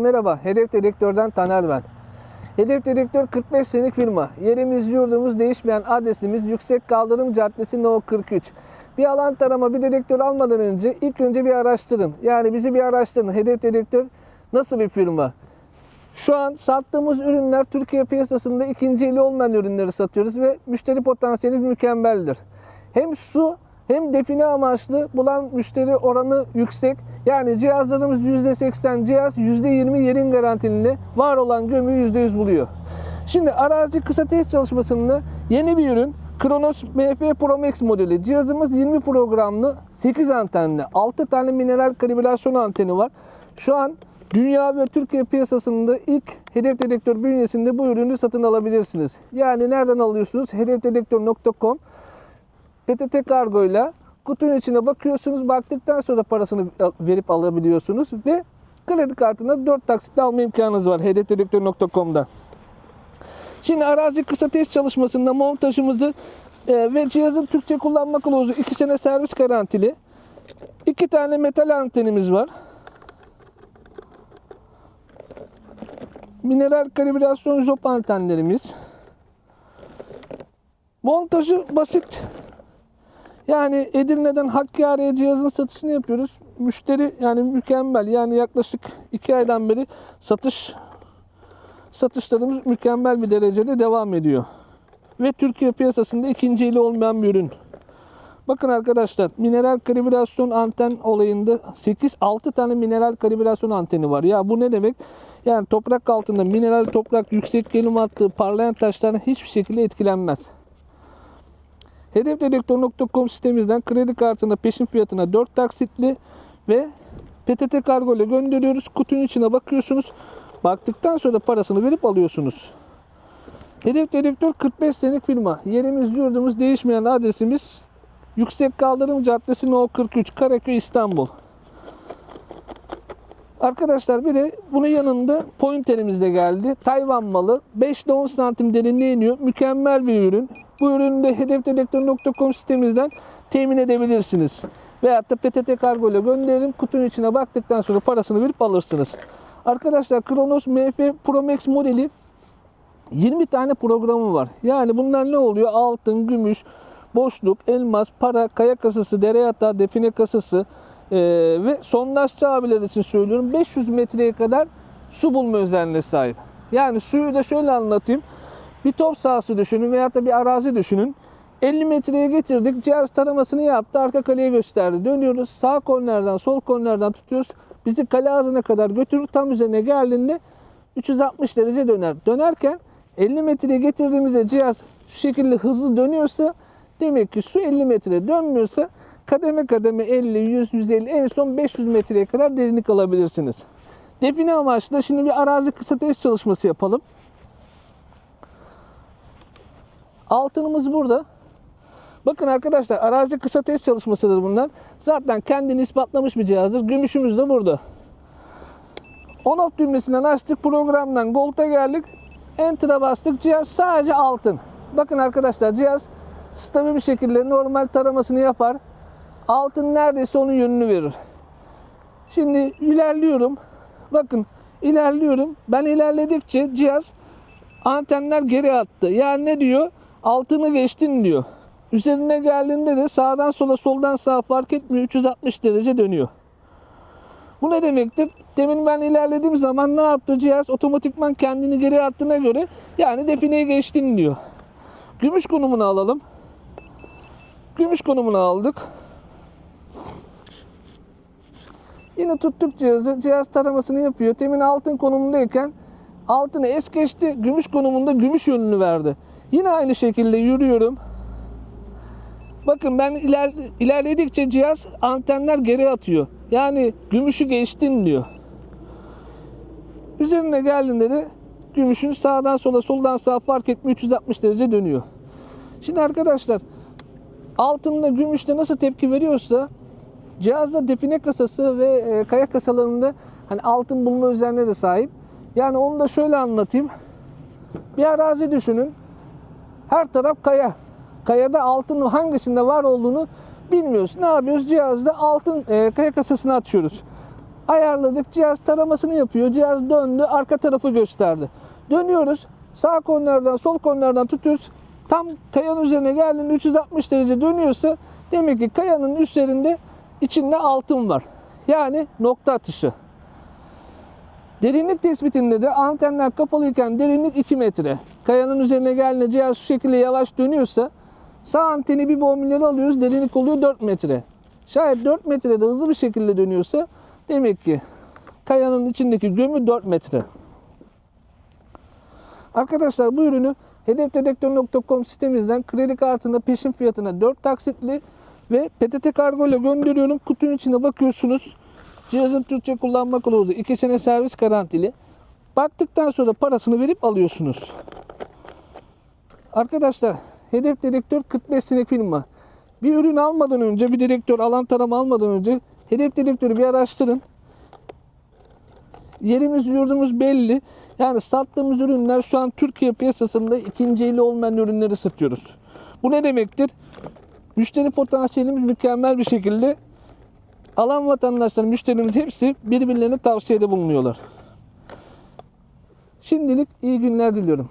Merhaba, Hedef Dedektör'den Taner ben. Hedef Dedektör 45 senelik firma. Yerimiz, yurdumuz değişmeyen adresimiz Yüksek Kaldırım Caddesi No 43. Bir alan tarama, bir dedektör almadan önce ilk önce bir araştırın. Yani bizi bir araştırın. Hedef Dedektör nasıl bir firma? Şu an sattığımız ürünler Türkiye piyasasında ikinci eli olmayan ürünleri satıyoruz ve müşteri potansiyeli mükemmeldir. Hem su hem define amaçlı bulan müşteri oranı yüksek. Yani cihazlarımız %80 cihaz, %20 yerin garantili var olan gömüyü %100 buluyor. Şimdi arazi kısa test çalışmasında yeni bir ürün Kronos MF Pro Max modeli. Cihazımız 20 programlı, 8 antenli, 6 tane mineral kalibrasyon anteni var. Şu an Dünya ve Türkiye piyasasında ilk hedef dedektör bünyesinde bu ürünü satın alabilirsiniz. Yani nereden alıyorsunuz? Hedefdedektör.com PTT kargoyla kutunun içine bakıyorsunuz. Baktıktan sonra parasını verip alabiliyorsunuz ve kredi kartına 4 taksitle alma imkanınız var hedefdedektör.com'da. Şimdi arazi kısa test çalışmasında montajımızı e, ve cihazın Türkçe kullanma kılavuzu 2 sene servis garantili. 2 tane metal antenimiz var. Mineral kalibrasyon jop antenlerimiz. Montajı basit. Yani Edirne'den Hakkari'ye cihazın satışını yapıyoruz. Müşteri yani mükemmel. Yani yaklaşık 2 aydan beri satış satışlarımız mükemmel bir derecede devam ediyor. Ve Türkiye piyasasında ikinci eli olmayan bir ürün. Bakın arkadaşlar mineral kalibrasyon anten olayında 8-6 tane mineral kalibrasyon anteni var. Ya bu ne demek? Yani toprak altında mineral toprak yüksek gelim attığı parlayan taşlardan hiçbir şekilde etkilenmez. Hedefdedektör.com sitemizden kredi kartına peşin fiyatına 4 taksitli ve PTT kargo ile gönderiyoruz. Kutunun içine bakıyorsunuz. Baktıktan sonra parasını verip alıyorsunuz. Hedef Dedektör 45 senelik firma. Yerimiz, yurdumuz değişmeyen adresimiz Yüksek Kaldırım Caddesi No 43 Karaköy İstanbul. Arkadaşlar bir de bunun yanında pointerimiz de geldi. Tayvan malı. 5 ile 10 santim derinliğe iniyor. Mükemmel bir ürün. Bu ürünü de hedefdedektör.com sitemizden temin edebilirsiniz. Veyahut da PTT kargo ile gönderelim. Kutunun içine baktıktan sonra parasını verip alırsınız. Arkadaşlar Kronos MF Pro Max modeli 20 tane programı var. Yani bunlar ne oluyor? Altın, gümüş, boşluk, elmas, para, kaya kasası, dere yatağı, define kasası ee, ve sondajçı abiler için söylüyorum 500 metreye kadar su bulma özelliğine sahip. Yani suyu da şöyle anlatayım. Bir top sahası düşünün veya da bir arazi düşünün. 50 metreye getirdik. Cihaz taramasını yaptı. Arka kaleye gösterdi. Dönüyoruz. Sağ kornerden, sol kornerden tutuyoruz. Bizi kale ağzına kadar götürür. Tam üzerine geldiğinde 360 derece döner. Dönerken 50 metreye getirdiğimizde cihaz şu şekilde hızlı dönüyorsa demek ki su 50 metre dönmüyorsa kademe kademe 50, 100, 150 en son 500 metreye kadar derinlik alabilirsiniz. Define amaçlı şimdi bir arazi kısa test çalışması yapalım. Altınımız burada. Bakın arkadaşlar arazi kısa test çalışmasıdır bunlar. Zaten kendini ispatlamış bir cihazdır. Gümüşümüz de burada. On-off düğmesinden açtık. Programdan Gold'a geldik. Enter'a bastık. Cihaz sadece altın. Bakın arkadaşlar cihaz stabil bir şekilde normal taramasını yapar. Altın neredeyse onun yönünü verir. Şimdi ilerliyorum. Bakın ilerliyorum. Ben ilerledikçe cihaz antenler geri attı. Yani ne diyor? Altını geçtin diyor. Üzerine geldiğinde de sağdan sola soldan sağa fark etmiyor. 360 derece dönüyor. Bu ne demektir? Demin ben ilerlediğim zaman ne yaptı cihaz? Otomatikman kendini geri attığına göre yani defineye geçtin diyor. Gümüş konumunu alalım. Gümüş konumunu aldık. Yine tuttuk cihazı. Cihaz taramasını yapıyor. Temin altın konumundayken altını es geçti. Gümüş konumunda gümüş yönünü verdi. Yine aynı şekilde yürüyorum. Bakın ben iler, ilerledikçe cihaz antenler geri atıyor. Yani gümüşü geçtin diyor. Üzerine geldiğinde de gümüşün sağdan sola soldan sağa fark etmiyor 360 derece dönüyor. Şimdi arkadaşlar altında gümüşte nasıl tepki veriyorsa cihazda define kasası ve e, kaya kasalarında hani altın bulma özelliğine de sahip. Yani onu da şöyle anlatayım. Bir arazi düşünün. Her taraf kaya. Kayada altın hangisinde var olduğunu bilmiyoruz. Ne yapıyoruz? Cihazda altın e, kaya kasasını açıyoruz. Ayarladık. Cihaz taramasını yapıyor. Cihaz döndü. Arka tarafı gösterdi. Dönüyoruz. Sağ kornerden sol kornerden tutuyoruz. Tam kayanın üzerine geldiğinde 360 derece dönüyorsa demek ki kayanın üzerinde içinde altın var. Yani nokta atışı. Derinlik tespitinde de antenler kapalıyken derinlik 2 metre. Kayanın üzerine geldiğinde cihaz şu şekilde yavaş dönüyorsa sağ anteni bir bombinleri alıyoruz derinlik oluyor 4 metre. Şayet 4 metrede hızlı bir şekilde dönüyorsa demek ki kayanın içindeki gömü 4 metre. Arkadaşlar bu ürünü hedefdedektör.com sitemizden kredi kartında peşin fiyatına 4 taksitli ve PTT kargo ile gönderiyorum. Kutunun içine bakıyorsunuz. Cihazın Türkçe kullanma kılavuzu 2 sene servis garantili. Baktıktan sonra parasını verip alıyorsunuz. Arkadaşlar hedef dedektör 45 senelik firma. Bir ürün almadan önce, bir dedektör alan tarama almadan önce hedef dedektörü bir araştırın. Yerimiz yurdumuz belli. Yani sattığımız ürünler şu an Türkiye piyasasında ikinci eli olmayan ürünleri satıyoruz. Bu ne demektir? Müşteri potansiyelimiz mükemmel bir şekilde alan vatandaşlar, müşterimiz hepsi birbirlerine tavsiyede bulunuyorlar. Şimdilik iyi günler diliyorum.